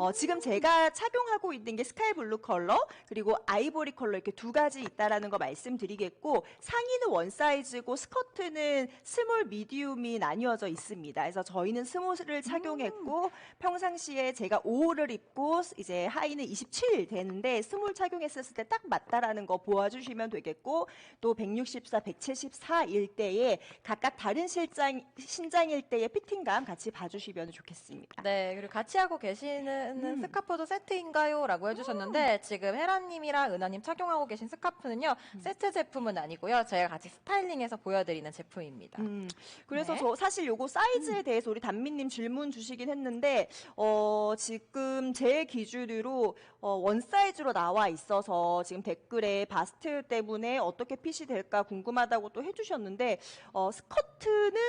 어, 지금 제가 착용하고 있는 게 스카이 블루 컬러 그리고 아이보리 컬러 이렇게 두 가지 있다라는 거 말씀드리겠고 상의는 원 사이즈고 스커트는 스몰 미디움이 나뉘어져 있습니다. 그래서 저희는 스몰을 착용했고 평상시에 제가 5를 입고 이제 하의는 27 되는데 스몰 착용했을 때 딱 맞다라는 거 보아주시면 되겠고 또 164, 174일 때에 각각 다른 실장 신장일 때의 피팅감 같이 봐주시면 좋겠습니다. 네, 그리고 같이 하고 계시는 음. 스카프도 세트인가요? 라고 해주셨는데, 지금 혜라님이랑 은하님 착용하고 계신 스카프는요, 음. 세트 제품은 아니고요, 저희가 같이 스타일링해서 보여드리는 제품입니다. 음, 그래서 네. 저 사실 요거 사이즈에 대해서 우리 단미님 질문 주시긴 했는데, 어, 지금 제 기준으로 어, 원 사이즈로 나와 있어서 지금 댓글에 바스트 때문에 어떻게 핏이 될까 궁금하다고 또 해주셨는데, 어, 스커트는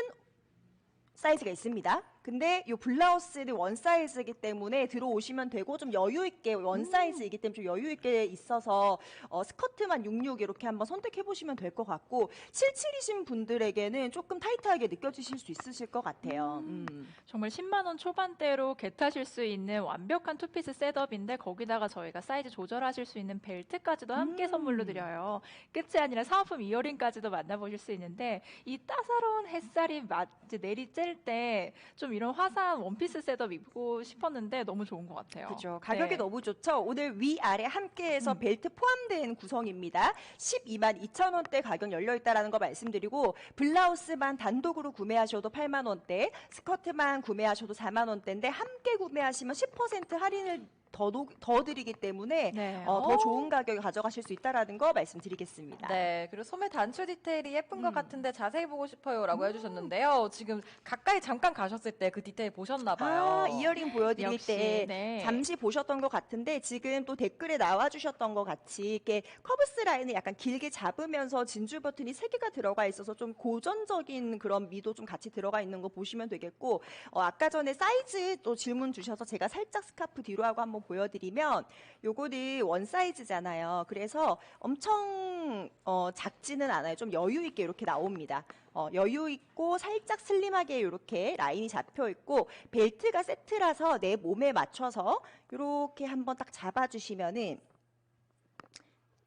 사이즈가 있습니다. 근데 이 블라우스는 원 사이즈이기 때문에 들어오시면 되고 좀 여유 있게 원 사이즈이기 때문에 좀 여유 있게 있어서 어, 스커트만 66 이렇게 한번 선택해 보시면 될 것 같고 77이신 분들에게는 조금 타이트하게 느껴지실 수 있으실 것 같아요. 음. 정말 10만 원 초반대로 겟하실 수 있는 완벽한 투피스 셋업인데 거기다가 저희가 사이즈 조절하실 수 있는 벨트까지도 함께 음. 선물로 드려요. 끝이 아니라 사은품 이어링까지도 만나보실 수 있는데 이 따사로운 햇살이 마- 이제 내리쬐 때좀 이런 화사한 원피스 셋업 입고 싶었는데 너무 좋은 것 같아요. 그죠. 가격이 네. 너무 좋죠. 오늘 위아래 함께해서 음. 벨트 포함된 구성입니다. 12만 2천 원대 가격 열려 있다라는 거 말씀드리고 블라우스만 단독으로 구매하셔도 8만 원대, 스커트만 구매하셔도 4만 원대인데 함께 구매하시면 10% 할인을 더, 노- 더 드리기 때문에 네. 어, 더 어. 좋은 가격에 가져가실 수 있다라는 거 말씀드리겠습니다. 네, 그리고 소매 단추 디테일이 예쁜 것 음. 같은데 자세히 보고 싶어요라고 해주셨는데요. 지금 가까이 잠깐 가셨을 때 그 디테일 보셨나 봐요. 아, 이어링 보여드릴 역시, 때 네. 잠시 보셨던 것 같은데 지금 또 댓글에 나와주셨던 것 같이 이렇게 커브스 라인을 약간 길게 잡으면서 진주 버튼이 세 개가 들어가 있어서 좀 고전적인 그런 미도 좀 같이 들어가 있는 거 보시면 되겠고 어, 아까 전에 사이즈 또 질문 주셔서 제가 살짝 스카프 뒤로 하고 한번 보여드리면 요거는 원 사이즈잖아요. 그래서 엄청 어, 작지는 않아요. 좀 여유 있게 이렇게 나옵니다. 어, 여유 있고 살짝 슬림하게 이렇게 라인이 잡혀 있고 벨트가 세트라서 내 몸에 맞춰서 이렇게 한번 딱 잡아주시면은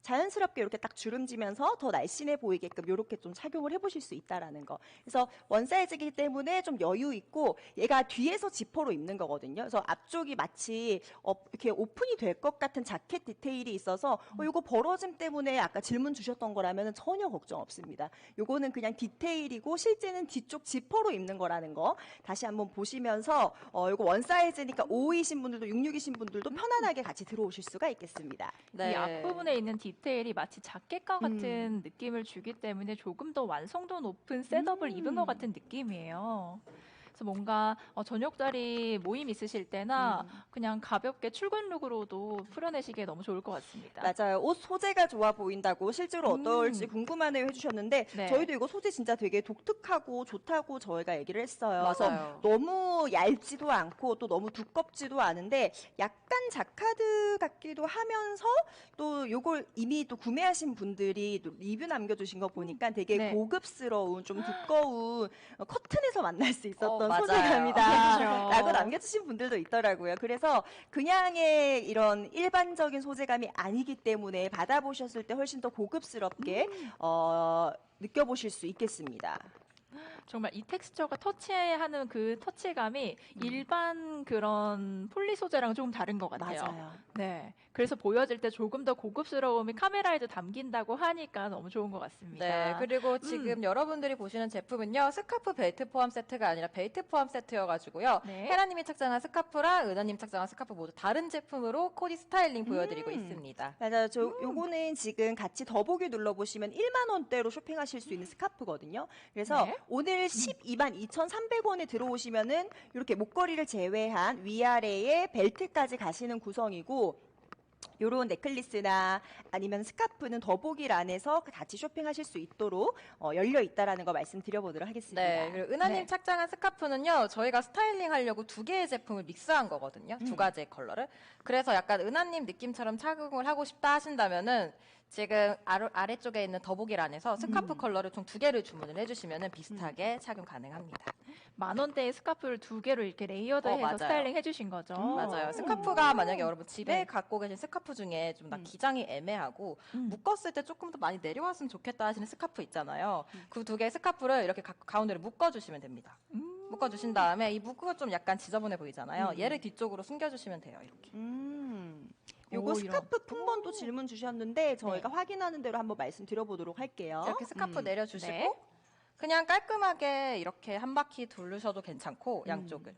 자연스럽게 이렇게 딱 주름지면서 더 날씬해 보이게끔 이렇게 좀 착용을 해보실 수 있다라는 거. 그래서 원 사이즈이기 때문에 좀 여유 있고 얘가 뒤에서 지퍼로 입는 거거든요. 그래서 앞쪽이 마치 어, 이렇게 오픈이 될 것 같은 자켓 디테일이 있어서 어, 이거 벌어짐 때문에 아까 질문 주셨던 거라면 전혀 걱정 없습니다. 요거는 그냥 디테일이고 실제는 뒤쪽 지퍼로 입는 거라는 거 다시 한번 보시면서 어, 이거 원 사이즈니까 5이신 분들도 66이신 분들도 편안하게 같이 들어오실 수가 있겠습니다. 네. 이 앞부분에 있는 디 테일이 마치 자켓과 음. 같은 느낌을 주기 때문에 조금 더 완성도 높은 셋업을 음. 입은 것 같은 느낌이에요. 그래서 뭔가 어, 저녁 자리 모임 있으실 때나 음. 그냥 가볍게 출근 룩으로도 풀어내시기에 너무 좋을 것 같습니다. 맞아요. 옷 소재가 좋아 보인다고 실제로 어떨지 음. 궁금하네요 해주셨는데 네. 저희도 이거 소재 진짜 되게 독특하고 좋다고 저희가 얘기를 했어요. 그래서 맞아요. 너무 얇지도 않고 또 너무 두껍지도 않은데 약간 자카드 같기도 하면서 또 요걸 이미 또 구매하신 분들이 또 리뷰 남겨주신 거 보니까 되게 네. 고급스러운 좀 두꺼운 어, 커튼에서 만날 수 있었던 어, 맞아요. 소재감이다. 그렇죠. 라고 남겨주신 분들도 있더라고요. 그래서 그냥의 이런 일반적인 소재감이 아니기 때문에 받아보셨을 때 훨씬 더 고급스럽게 어, 느껴보실 수 있겠습니다. 정말 이 텍스처가 터치하는 그 터치감이 일반 그런 폴리 소재랑 조금 다른 것 같아요. 맞아요. 네. 그래서 보여질 때 조금 더 고급스러움이 카메라에도 담긴다고 하니까 너무 좋은 것 같습니다. 네, 그리고 음. 지금 여러분들이 보시는 제품은요, 스카프 벨트 포함 세트가 아니라 벨트 포함 세트여가지고요. 네. 헤라님이 착장한 스카프랑 은하님 착장한 스카프 모두 다른 제품으로 코디 스타일링 보여드리고 음. 있습니다. 맞아요. 저 요거는 지금 같이 더보기 눌러보시면 1만 원대로 쇼핑하실 수 있는 스카프거든요. 그래서 네. 오늘 12만 2,300원에 들어오시면은 이렇게 목걸이를 제외한 위아래에 벨트까지 가시는 구성이고 요런 넥클리스나 아니면 스카프는 더보기란에서 같이 쇼핑하실 수 있도록 어, 열려 있다라는 거 말씀드려보도록 하겠습니다. 네, 그리고 은하님 네. 착장한 스카프는요, 저희가 스타일링 하려고 두 개의 제품을 믹스한 거거든요. 음. 두 가지의 컬러를. 그래서 약간 은하님 느낌처럼 착용을 하고 싶다 하신다면은 지금 아래, 아래 쪽에 있는 더보기란에서 스카프 음. 컬러를 총 두 개를 주문을 해주시면 비슷하게 착용 가능합니다. 만 원대의 스카프를 두 개로 이렇게 레이어드해서 어. 스타일링 해주신 거죠. 음, 맞아요. 오. 스카프가 만약에 여러분 집에 네. 갖고 계신 스카프 중에 좀다 음. 기장이 애매하고 음. 묶었을 때 조금 더 많이 내려왔으면 좋겠다 하시는 스카프 있잖아요. 음. 그두 개의 스카프를 이렇게 가, 가운데로 묶어주시면 됩니다. 음. 묶어주신 다음에 이 묶은 좀 약간 지저분해 보이잖아요. 음. 얘를 뒤쪽으로 숨겨주시면 돼요. 이렇게. 요거. 스카프 품번도 질문 주셨는데 저희가 확인하는 대로 한번 말씀드려보도록 할게요. 이렇게 스카프 음. 내려주시고 네. 그냥 깔끔하게 이렇게 한 바퀴 두르셔도 괜찮고 음. 양쪽을.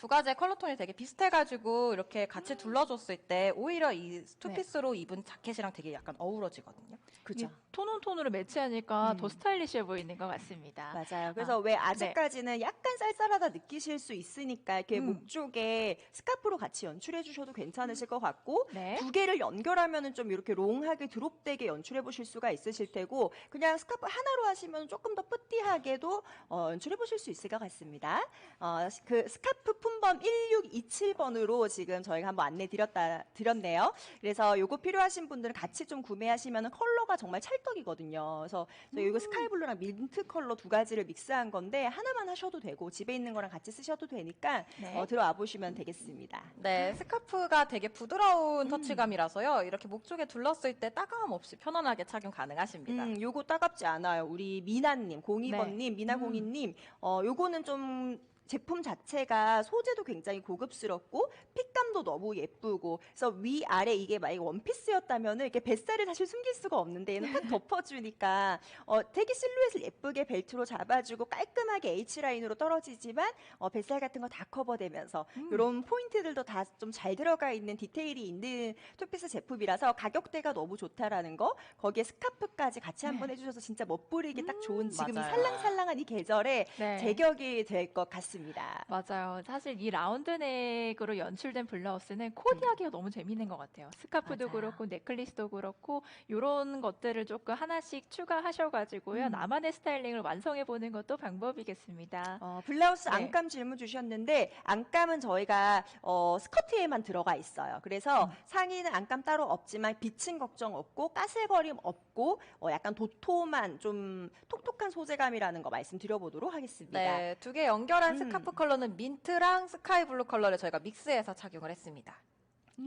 두 가지의 컬러 톤이 되게 비슷해가지고 이렇게 같이 둘러줬을 때 오히려 이 투피스로 입은 자켓이랑 되게 약간 어우러지거든요. 그죠. 이 톤온 톤으로 매치하니까 음. 더 스타일리시해 보이는 것 같습니다. 맞아요. 그래서 왜 아직까지는 약간 쌀쌀하다 느끼실 수 있으니까 이렇게 음. 목 쪽에 스카프로 같이 연출해 주셔도 괜찮으실 것 같고 네. 두 개를 연결하면은 좀 이렇게 롱하게 드롭되게 연출해 보실 수가 있으실 테고 그냥 스카프 하나로 하시면 조금 더 뿌띠하게도 어, 연출해 보실 수 있을 것 같습니다. 어, 그 스카프 품번 1627번으로 지금 저희가 한번 안내 드렸다 드렸네요. 그래서 요거 필요하신 분들은 같이 좀 구매하시면 컬러가 정말 찰떡이거든요. 그래서 저희 이거 스카이블루랑 민트 컬러 두 가지를 믹스한 건데 하나만 하셔도 되고 집에 있는 거랑 같이 쓰셔도 되니까 네. 어, 들어와 보시면 되겠습니다. 네, 스카프가 되게 부드러운 음. 터치감이라서요. 이렇게 목 쪽에 둘렀을 때 따가움 없이 편안하게 착용 가능하십니다. 음, 요거 따갑지 않아요. 우리 미나님, 02번님, 미나공이님, 어, 요거는 좀 제품 자체가 소재도 굉장히 고급스럽고 핏감도 너무 예쁘고 그래서 위 아래 이게 만약 원피스였다면은 이렇게 뱃살을 사실 숨길 수가 없는데 얘는 딱 덮어주니까 어, 되게 실루엣을 예쁘게 벨트로 잡아주고 깔끔하게 H 라인으로 떨어지지만 어, 뱃살 같은 거 다 커버되면서 이런 포인트들도 다 좀 잘 들어가 있는 디테일이 있는 투피스 제품이라서 가격대가 너무 좋다라는 거 거기에 스카프까지 같이 한번 해주셔서 진짜 멋부리기 딱 좋은 지금 이 맞아요. 살랑살랑한 이 계절에 네. 제격이 될 것 같습니다. 맞아요. 사실 이 라운드넥으로 연출된 블라우스는 코디하기가 너무 재밌는 것 같아요. 스카프도 맞아요. 그렇고 넥클리스도 그렇고 이런 것들을 조금 하나씩 추가하셔가지고요. 음. 나만의 스타일링을 완성해 보는 것도 방법이겠습니다. 어, 블라우스 네. 안감 질문 주셨는데 안감은 저희가 어, 스커트에만 들어가 있어요. 그래서 음. 상의는 안감 따로 없지만 비침 걱정 없고 까슬거림 없고 어, 약간 도톰한 좀 톡톡한 소재감이라는 거 말씀드려보도록 하겠습니다. 네, 두 개 연결한 음. 스카프 컬러는 민트랑 스카이 블루 컬러를 저희가 믹스해서 착용을 했습니다.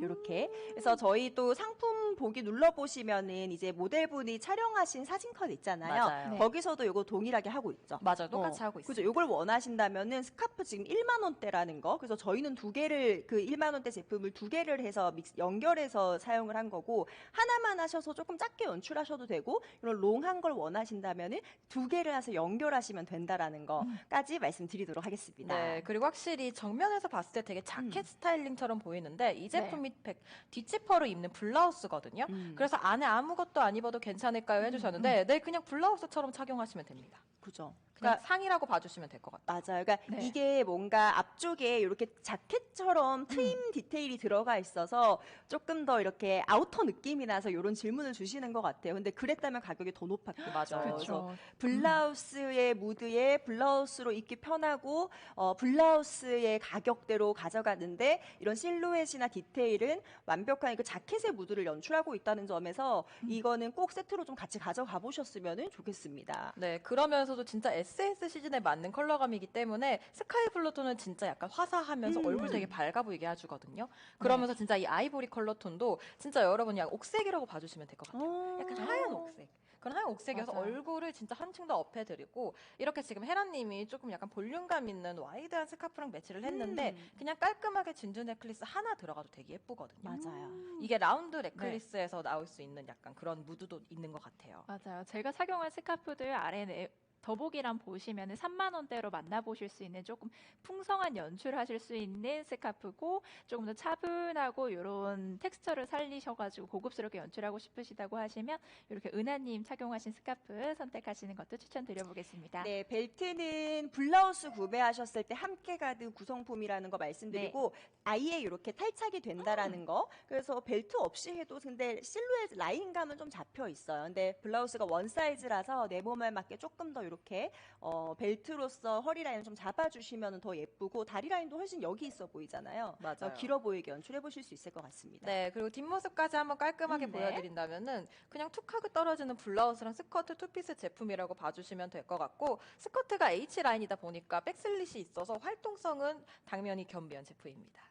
이렇게 그래서 저희 또 상품 보기 눌러 보시면은 이제 모델분이 촬영하신 사진 컷 있잖아요. 맞아요. 네. 거기서도 이거 동일하게 하고 있죠. 맞아요. 똑같이 어, 하고 있어요. 그죠. 요걸 원하신다면은 스카프 지금 1만 원대라는 거. 그래서 저희는 두 개를 그 1만 원대 제품을 두 개를 해서 믹스 연결해서 사용을 한 거고 하나만 하셔서 조금 작게 연출하셔도 되고 이런 롱한 걸 원하신다면은 두 개를 해서 연결하시면 된다라는 거까지 말씀드리도록 하겠습니다. 네, 그리고 확실히 정면에서 봤을 때 되게 자켓 음. 스타일링처럼 보이는데 이 제품 백- 뒷지퍼로 입는 블라우스거든요. 음, 그래서 안에 아무것도 안 입어도 괜찮을까요 해주셨는데 네, 그냥 블라우스처럼 착용하시면 됩니다. 그죠. 그냥 그러니까 상의라고 봐주시면 될 것 같아요. 맞아요. 그러니까 네. 이게 뭔가 앞쪽에 이렇게 자켓처럼 트임 음. 디테일이 들어가 있어서 조금 더 이렇게 아우터 느낌이 나서 이런 질문을 주시는 것 같아요. 근데 그랬다면 가격이 더 높았겠죠. 맞아요. 그래서 그렇죠. 블라우스의 무드에 블라우스로 입기 편하고 어, 블라우스의 가격대로 가져가는데 이런 실루엣이나 디테일은 완벽한 그 자켓의 무드를 연출하고 있다는 점에서 음. 이거는 꼭 세트로 좀 같이 가져가 보셨으면 좋겠습니다. 네, 그러면서 도 진짜 SS 시즌에 맞는 컬러감이기 때문에 스카이 블루 톤은 진짜 약간 화사하면서 음. 얼굴 되게 밝아 보이게 해주거든요. 그러면서 진짜 이 아이보리 컬러 톤도 진짜 여러분 약 옥색이라고 봐주시면 될 것 같아요. 약간 하얀 옥색. 그런 하얀 옥색이어서 맞아요. 얼굴을 진짜 한층 더 업해드리고 이렇게 지금 헤라님이 조금 약간 볼륨감 있는 와이드한 스카프랑 매치를 했는데 음. 그냥 깔끔하게 진주 넥클리스 하나 들어가도 되게 예쁘거든요. 맞아요. 이게 라운드 넥클리스에서 나올 수 있는 약간 그런 무드도 있는 것 같아요. 맞아요. 제가 착용한 스카프들 아래에 더보기란 보시면은 3만 원대로 만나보실 수 있는 조금 풍성한 연출하실 수 있는 스카프고 조금 더 차분하고 이런 텍스처를 살리셔가지고 고급스럽게 연출하고 싶으시다고 하시면 이렇게 은하님 착용하신 스카프 선택하시는 것도 추천드려보겠습니다. 네, 벨트는 블라우스 구매하셨을 때 함께 가는 구성품이라는 거 말씀드리고 네. 아예 이렇게 탈착이 된다라는 거. 그래서 벨트 없이 해도 근데 실루엣 라인감은 좀 잡혀 있어요. 근데 블라우스가 원 사이즈라서 내 몸에 맞게 조금 더 이렇게 어, 벨트로서 허리 라인을 좀 잡아주시면 더 예쁘고 다리 라인도 훨씬 여기 있어 보이잖아요. 맞아요. 어, 길어 보이게 연출해 보실 수 있을 것 같습니다. 네, 그리고 뒷모습까지 한번 깔끔하게 음, 네. 보여드린다면은 그냥 툭 하고 떨어지는 블라우스랑 스커트 투피스 제품이라고 봐주시면 될 것 같고 스커트가 H 라인이다 보니까 백슬릿이 있어서 활동성은 당연히 겸비한 제품입니다.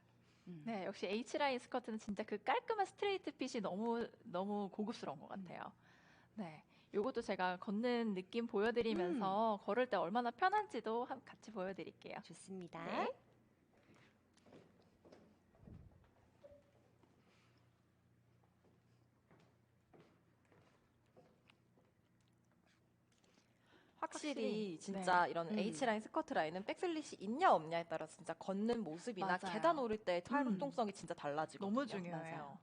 음. 네, 역시 H라인 스커트는 진짜 그 깔끔한 스트레이트 핏이 너무 너무 고급스러운 것 같아요. 네. 요것도 제가 걷는 느낌 보여드리면서 걸을 때 얼마나 편한지도 한- 같이 보여드릴게요. 좋습니다. 네. 확실히, 확실히, 진짜 이런 음. H 라인 스커트 라인은 백슬릿이 있냐 없냐에 따라 진짜 걷는 모습이나 맞아요. 계단 오를 때 음. 활동성이 진짜 달라지거든요. 너무 중요해요.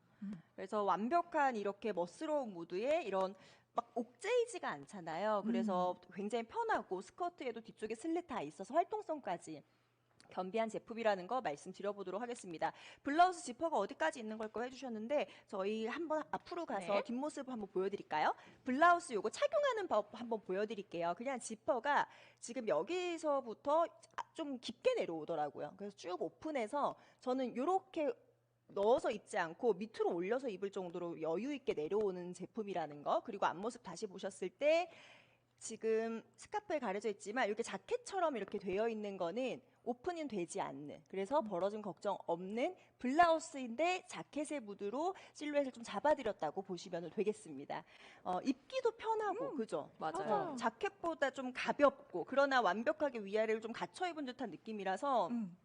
그래서 완벽한 이렇게 멋스러운 무드에 이런 막 옥제이지가 않잖아요. 그래서 음. 굉장히 편하고 스커트에도 뒤쪽에 슬릿 다 있어서 활동성까지 겸비한 제품이라는 거 말씀드려보도록 하겠습니다. 블라우스 지퍼가 어디까지 있는 걸까 해주셨는데 저희 한번 앞으로 가서 네. 뒷모습을 한번 보여드릴까요? 블라우스 요거 착용하는 법 한번 보여드릴게요. 그냥 지퍼가 지금 여기서부터 좀 깊게 내려오더라고요. 그래서 쭉 오픈해서 저는 요렇게 넣어서 입지 않고 밑으로 올려서 입을 정도로 여유 있게 내려오는 제품이라는 거. 그리고 앞모습 다시 보셨을 때 지금 스카프에 가려져 있지만 이렇게 자켓처럼 이렇게 되어 있는 거는 오픈이 되지 않는 그래서 벌어진 걱정 없는 블라우스인데 자켓의 무드로 실루엣을 좀 잡아드렸다고 보시면 되겠습니다. 어, 입기도 편하고 그죠? 맞아요. 맞아요. 자켓보다 좀 가볍고 그러나 완벽하게 위아래를 좀 갖춰 입은 듯한 느낌이라서 음.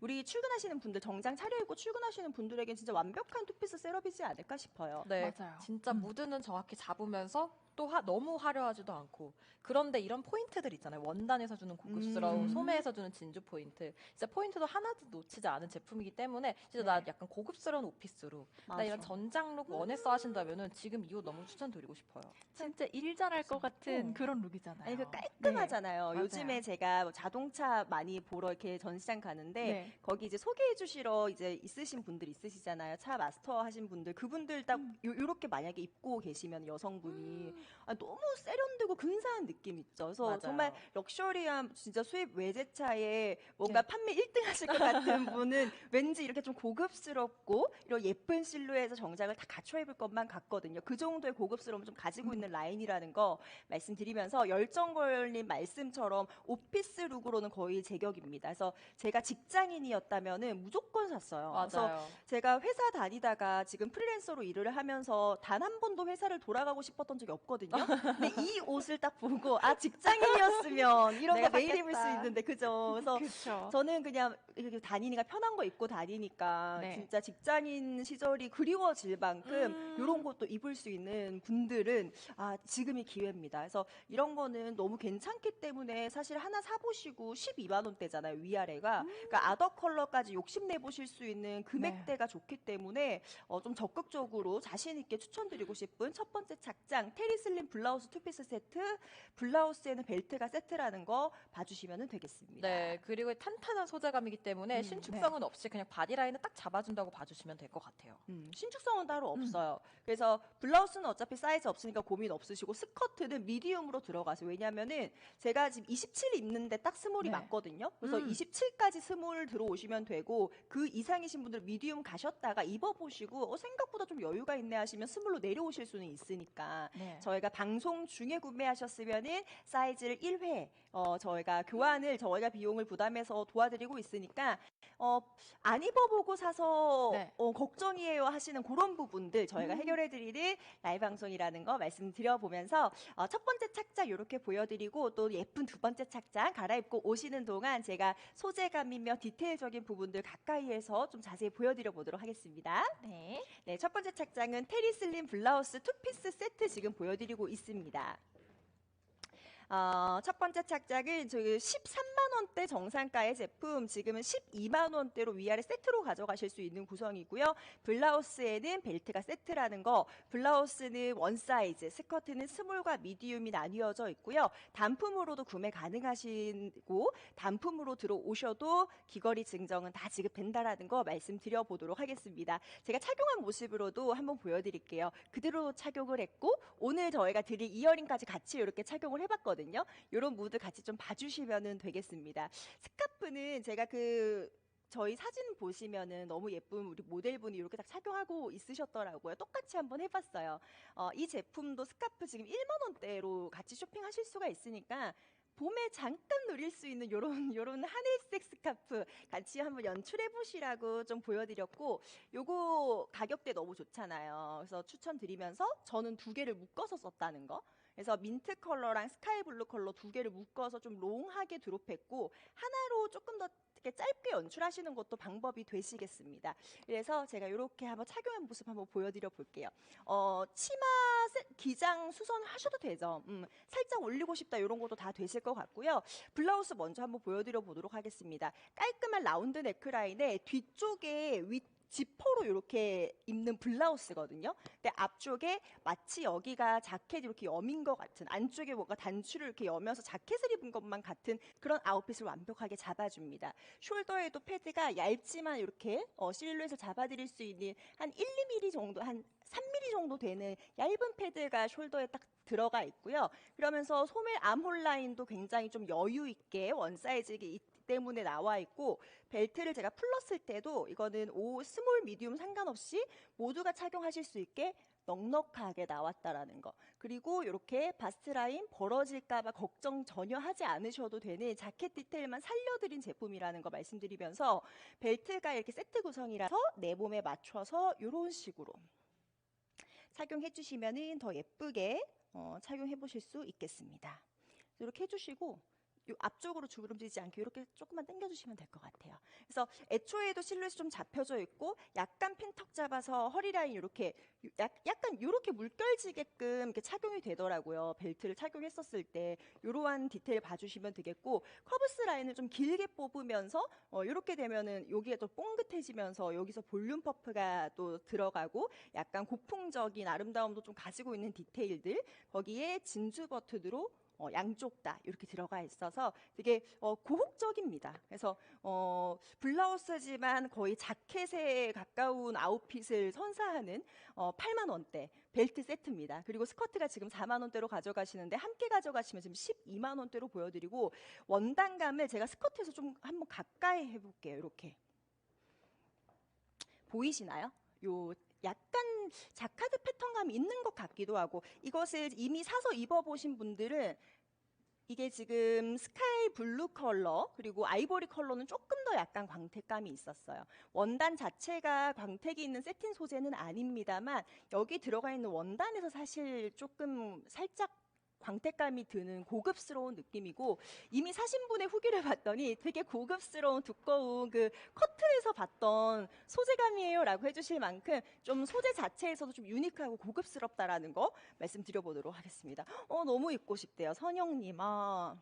우리 출근하시는 분들 정장 차려입고 출근하시는 분들에겐 진짜 완벽한 투피스 셋업이지 않을까 싶어요. 네, 맞아요. 진짜 음. 무드는 정확히 잡으면서 또 하- 너무 화려하지도 않고 그런데 이런 포인트들 있잖아요. 원단에서 주는 고급스러운 음. 소매에서 주는 진주 포인트. 진짜 포인트도 하나도 놓치지 않은 제품이기 때문에 진짜 나 네. 약간 고급스러운 오피스룩, 나 맞아. 이런 전장룩 원해서 하신다면은 지금 이 옷 너무 추천드리고 싶어요. 진짜 일 잘할 것 같은 어. 그런 룩이잖아요. 아니 그 깔끔하잖아요. 네, 요즘에. 제가 뭐 자동차 많이 보러 이렇게 전시장 가는데 네. 거기 이제 소개해 주시러 이제 있으신 분들 있으시잖아요. 차 마스터 하신 분들 그분들 딱 음. 요, 요렇게 만약에 입고 계시면 여성분이 아, 너무 세련되고 근사한 느낌 있죠. 그래서 맞아요. 정말 럭셔리한 진짜 수입 외제차에 뭔가 네. 판매 1등 하실 것 같은 분은 왠지 이렇게 좀 고급스럽고 이런 예쁜 실루엣에서 정장을 다 갖춰 입을 것만 같거든요. 그 정도의 고급스러움을 좀 가지고 있는 라인이라는 거 말씀드리면서 열정 걸린 말씀처럼 오피스 룩으로는 거의 제격입니다. 그래서 제가 직장인이었다면은 무조건 샀어요. 그래서 맞아요. 제가 회사 다니다가 지금 프리랜서로 일을 하면서 단 한 번도 회사를 돌아가고 싶었던 적이 없거든요. 근데 이 옷을 딱 보고 아 직장인이었으면 이런 거 매일 입을 수. 있는데 그죠? 그래서 그렇죠. 저는 그냥 이렇게 다니니까 편한 거 입고 다니니까 네. 진짜 직장인 시절이 그리워질 만큼 음. 이런 것도 입을 수 있는 분들은 아 지금이 기회입니다. 그래서 이런 거는 너무 괜찮기 때문에 사실 하나 사보시고 12만 원대잖아요 위아래가 그러니까 아더 컬러까지 욕심 내 보실 수 있는 금액대가 좋기 때문에 어, 좀 적극적으로 자신 있게 추천드리고 싶은 첫 번째 착장 테리 슬림 블라우스 투피스 세트 블라우스에는 벨트가 세트라는 거 봐주시면 되겠습니다. 네, 그리고 탄탄한 소재감이기 때문에 음, 신축성은 없이 그냥 바디라인을 딱 잡아준다고 봐주시면 될 것 같아요. 음, 신축성은 따로 없어요. 그래서 블라우스는 어차피 사이즈 없으니까 고민 없으시고 스커트는 미디움으로 들어가세요. 왜냐면은 제가 지금 27 입는데 딱 스몰이 네. 맞거든요. 그래서 음. 27까지 스몰 들어오시면 되고 그 이상이신 분들 미디움 가셨다가 입어보시고 어, 생각보다 좀 여유가 있네 하시면 스몰로 내려오실 수는 있으니까 네. 저희 가 방송 중에 구매하셨으면은 사이즈를 1회 어 저희가 교환을 저희가 비용을 부담해서 도와드리고 있으니까 어 안 입어보고 사서 네. 어 걱정이에요 하시는 그런 부분들 저희가 음. 해결해드리는 라이브 방송이라는 거 말씀드려 보면서 어, 첫 번째 착장 이렇게 보여드리고 또 예쁜 두 번째 착장 갈아입고 오시는 동안 제가 소재감이며 디테일적인 부분들 가까이에서 좀 자세히 보여드려 보도록 하겠습니다. 네. 네, 첫 번째 착장은 테리슬림 블라우스 투피스 세트 지금 보여드리고 있습니다. 어, 첫 번째 착장은 저기 13만 원대 정상가의 제품 지금은 12만 원대로 위아래 세트로 가져가실 수 있는 구성이고요. 블라우스에는 벨트가 세트라는 거, 블라우스는 원 사이즈, 스커트는 스몰과 미디움이 나뉘어져 있고요. 단품으로도 구매 가능하시고 단품으로 들어오셔도 귀걸이 증정은 다 지급된다라는 거 말씀드려 보도록 하겠습니다. 제가 착용한 모습으로도 한번 보여드릴게요. 그대로 착용을 했고 오늘 저희가 드릴 이어링까지 같이 이렇게 착용을 해봤거든요. 이런 무드 같이 좀 봐주시면 되겠습니다. 스카프는 제가 그 저희 사진 보시면은 너무 예쁜 우리 모델분이 이렇게 딱 착용하고 있으셨더라고요. 똑같이 한번 해봤어요. 어, 이 제품도 스카프 지금 1만 원대로 같이 쇼핑하실 수가 있으니까 봄에 잠깐 누릴 수 있는 요런 요런 하늘색 스카프 같이 한번 연출해 보시라고 좀 보여드렸고 요거 가격대 너무 좋잖아요. 그래서 추천드리면서 저는 두 개를 묶어서 썼다는 거. 그래서 민트 컬러랑 스카이 블루 컬러 두 개를 묶어서 좀 롱하게 드롭했고 하나로 조금 더 이렇게 짧게 연출하시는 것도 방법이 되시겠습니다. 그래서 제가 이렇게 한번 착용한 모습 한번 보여드려 볼게요. 어, 치마 세- 기장 수선 하셔도 되죠. 음, 살짝 올리고 싶다 이런 것도 다 되실 것 같고요. 블라우스 먼저 한번 보여드려 보도록 하겠습니다. 깔끔한 라운드 네크라인에 뒤쪽에 윗 지퍼로 이렇게 입는 블라우스거든요. 근데 앞쪽에 마치 여기가 자켓 이렇게 여민 것 같은 안쪽에 뭔가 단추를 이렇게 여면서 자켓을 입은 것만 같은 그런 아웃핏을 완벽하게 잡아줍니다. 숄더에도 패드가 얇지만 이렇게 어, 실루엣을 잡아드릴 수 있는 한 1, 2mm 정도, 한 3mm 정도 되는 얇은 패드가 숄더에 딱 들어가 있고요. 그러면서 소매 암홀 라인도 굉장히 좀 여유 있게 원 사이즈이기 때문에 나와 있고 벨트를 제가 풀렀을 때도 이거는 오 스몰 미디움 상관없이 모두가 착용하실 수 있게 넉넉하게 나왔다라는 거. 그리고 이렇게 바스트 라인 벌어질까봐 걱정 전혀 하지 않으셔도 되는 자켓 디테일만 살려드린 제품이라는 거 말씀드리면서 벨트가 이렇게 세트 구성이라서 내 몸에 맞춰서 이런 식으로 착용해 주시면은 더 예쁘게 어, 착용해 보실 수 있겠습니다. 이렇게 해주시고 요 앞쪽으로 주름지지 않게 이렇게 조금만 당겨주시면 될 것 같아요. 그래서 애초에도 실루엣이 좀 잡혀져 있고 약간 핀턱 잡아서 허리 라인 이렇게 약간 이렇게 물결지게끔 이렇게 착용이 되더라고요. 벨트를 착용했었을 때 이러한 디테일 봐주시면 되겠고 커브스 라인을 좀 길게 뽑으면서 어, 이렇게 되면은 여기가 또 뽕긋해지면서 여기서 볼륨 퍼프가 또 들어가고 약간 고풍적인 아름다움도 좀 가지고 있는 디테일들 거기에 진주 버튼으로 어, 양쪽 다 이렇게 들어가 있어서 되게 어, 고혹적입니다. 그래서 어, 블라우스지만 거의 자켓에 가까운 아웃핏을 선사하는 어, 8만 원대 벨트 세트입니다. 그리고 스커트가 지금 4만 원대로 가져가시는데 함께 가져가시면 지금 12만 원대로 보여드리고 원단감을 제가 스커트에서 좀 한번 가까이 해볼게요. 이렇게 보이시나요? 요 약간 자카드 패턴감이 있는 것 같기도 하고 이것을 이미 사서 입어보신 분들은 이게 지금 스카이 블루 컬러 그리고 아이보리 컬러는 조금 더 약간 광택감이 있었어요. 원단 자체가 광택이 있는 세틴 소재는 아닙니다만 여기 들어가 있는 원단에서 사실 조금 살짝 광택감이 드는 고급스러운 느낌이고 이미 사신 분의 후기를 봤더니 되게 고급스러운 두꺼운 그 커튼에서 봤던 소재감이에요라고 해주실 만큼 좀 소재 자체에서도 좀 유니크하고 고급스럽다라는 거 말씀드려보도록 하겠습니다. 어 너무 입고 싶대요 선영님. 아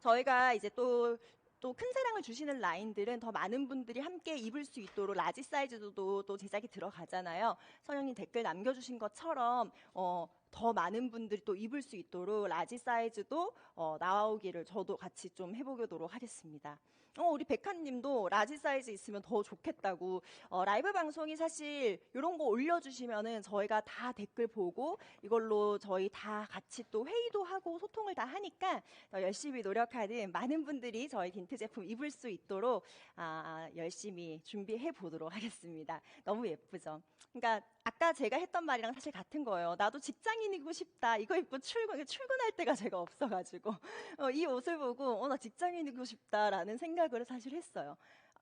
저희가 이제 또 또큰 사랑을 주시는 라인들은 더 많은 분들이 함께 입을 수 있도록 라지 사이즈도 또 제작이 들어가잖아요. 선영님 댓글 남겨주신 것처럼 어, 더 많은 분들이 또 입을 수 있도록 라지 사이즈도 어, 나오기를 저도 같이 좀 해보도록 하겠습니다. 어, 우리 백한님도 라지 사이즈 있으면 더 좋겠다고 어, 라이브 방송이 사실 이런 거 올려주시면은 저희가 다 댓글 보고 이걸로 저희 다 같이 또 회의도 하고 소통을 다 하니까 더 열심히 노력하는 많은 분들이 저희 딘트 제품 입을 수 있도록 아, 열심히 준비해 보도록 하겠습니다. 너무 예쁘죠? 그러니까 아까 제가 했던 말이랑 사실 같은 거예요. 나도 직장인이고 싶다. 이거 입고 출근 출근할 때가 제가 없어가지고 어, 이 옷을 보고 어, 나 직장인이고 싶다라는 생각을 사실 했어요.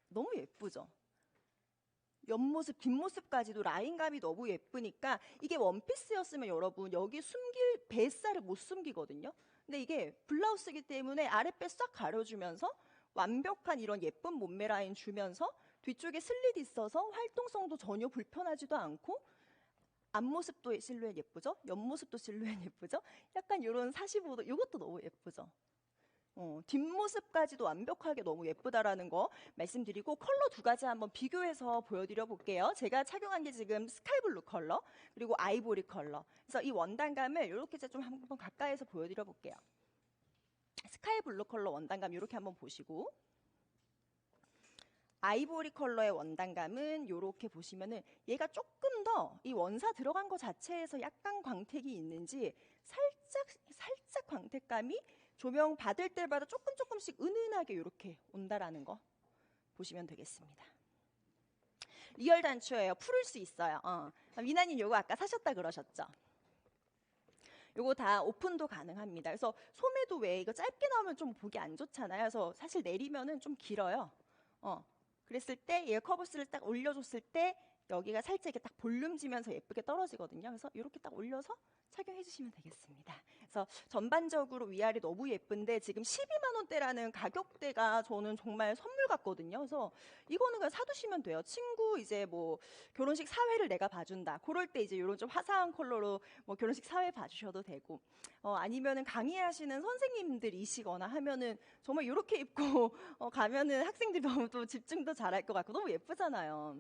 너무 예쁘죠? 옆모습, 뒷모습까지도 라인감이 너무 예쁘니까 이게 원피스였으면 여러분 여기 숨길 뱃살을 못 숨기거든요. 근데 이게 블라우스이기 때문에 아랫배 싹 가려주면서 완벽한 이런 예쁜 몸매 라인 주면서 뒤쪽에 슬릿 있어서 활동성도 전혀 불편하지도 않고 앞모습도 실루엣 예쁘죠? 옆모습도 실루엣 예쁘죠? 약간 이런 45도 이것도 너무 예쁘죠? 어, 뒷모습까지도 완벽하게 너무 예쁘다라는 거 말씀드리고 컬러 두 가지 한번 비교해서 보여드려 볼게요. 제가 착용한 게 지금 스카이블루 컬러 그리고 아이보리 컬러. 그래서 이 원단감을 이렇게 좀 한번 가까이서 보여드려 볼게요. 스카이블루 컬러 원단감 이렇게 한번 보시고 아이보리 컬러의 원단감은 이렇게 보시면은 얘가 조금 더 이 원사 들어간 거 자체에서 약간 광택이 있는지 살짝 살짝 광택감이 조명 받을 때마다 조금 조금씩 은은하게 이렇게 온다라는 거 보시면 되겠습니다. 리얼 단추예요. 풀을 수 있어요. 어. 미나님 요거 아까 사셨다 그러셨죠? 요거 다 오픈도 가능합니다. 그래서 소매도 왜 이거 짧게 나오면 좀 보기 안 좋잖아요. 그래서 사실 내리면은 좀 길어요. 어. 그랬을 때얘 커브스를 딱 올려줬을 때 여기가 살짝 이렇게 딱 볼륨 지면서 예쁘게 떨어지거든요. 그래서 이렇게 딱 올려서 착용해 주시면 되겠습니다. 그래서 전반적으로 위아래 너무 예쁜데 지금 12만 원대라는 가격대가 저는 정말 선물 같거든요. 그래서 이거는 그냥 사두시면 돼요. 친구 이제 뭐 결혼식 사회를 내가 봐준다. 그럴 때 이제 이런 좀 화사한 컬러로 뭐 결혼식 사회 봐주셔도 되고 어, 아니면은 강의하시는 선생님들이시거나 하면은 정말 이렇게 입고 어, 가면은 학생들이 너무 또 집중도 잘할 것 같고 너무 예쁘잖아요.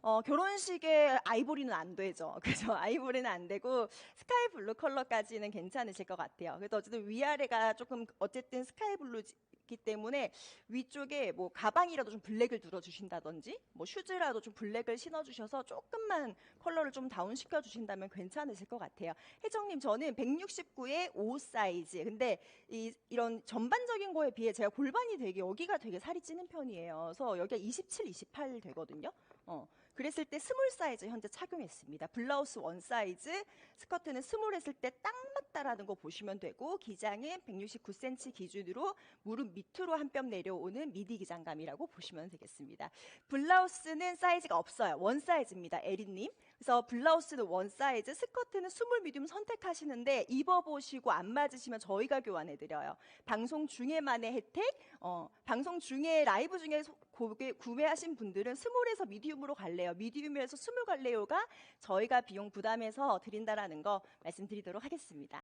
어, 결혼식에 아이보리는 안 되죠. 그죠? 아이보리는 안 되고 스카이 블루 컬러까지는 괜찮으실 것 같아요. 그래서 어쨌든 위아래가 조금 어쨌든 스카이 블루이기 때문에 위쪽에 뭐 가방이라도 좀 블랙을 눌러 주신다든지 뭐 슈즈라도 좀 블랙을 신어 주셔서 조금만 컬러를 좀 다운 시켜 주신다면 괜찮으실 것 같아요. 혜정님 저는 169에 5 사이즈. 근데 이, 이런 전반적인 거에 비해 제가 골반이 되게 여기가 되게 살이 찌는 편이에요. 그래서 여기가 27, 28 되거든요. 어. 그랬을 때 스몰 사이즈 현재 착용했습니다. 블라우스 원 사이즈, 스커트는 스몰 했을 때 딱 맞다라는 거 보시면 되고 기장은 169cm 기준으로 무릎 밑으로 한 뼘 내려오는 미디 기장감이라고 보시면 되겠습니다. 블라우스는 사이즈가 없어요. 원 사이즈입니다. 에리님. 그래서 블라우스는 원 사이즈, 스커트는 스몰 미디움 선택하시는데 입어보시고 안 맞으시면 저희가 교환해드려요. 방송 중에만의 혜택, 어, 방송 중에 라이브 중에 소- 고게- 구매하신 분들은 스몰에서 미디움으로 갈래요. 미디움에서 스몰 갈래요가 저희가 비용 부담해서 드린다라는 거 말씀드리도록 하겠습니다.